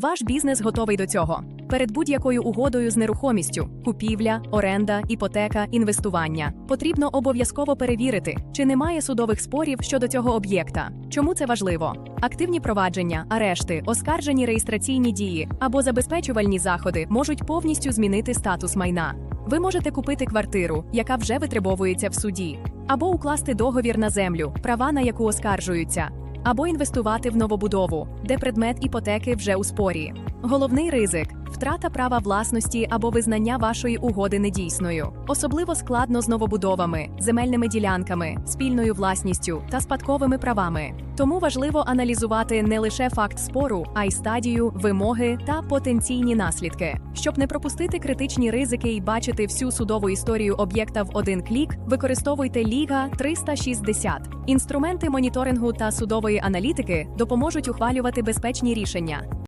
Ваш бізнес готовий до цього. Перед будь-якою угодою з нерухомістю купівля, оренда, іпотека, інвестування потрібно обов'язково перевірити, чи немає судових спорів щодо цього об'єкта. Чому це важливо? Активні провадження, арешти, оскаржені реєстраційні дії або забезпечувальні заходи можуть повністю змінити статус майна. Ви можете купити квартиру, яка вже витребовується в суді, або укласти договір на землю, права на яку оскаржуються, або інвестувати в новобудову, де предмет іпотеки вже у спорі. Головний ризик втрата права власності або визнання вашої угоди недійсною. Особливо складно з новобудовами, земельними ділянками, спільною власністю та спадковими правами. Тому важливо аналізувати не лише факт спору, а й стадію, вимоги та потенційні наслідки. Щоб не пропустити критичні ризики і бачити всю судову історію об'єкта в один клік, використовуйте Ліга 360. Інструменти моніторингу та судової аналітики допоможуть ухвалювати безпечні рішення.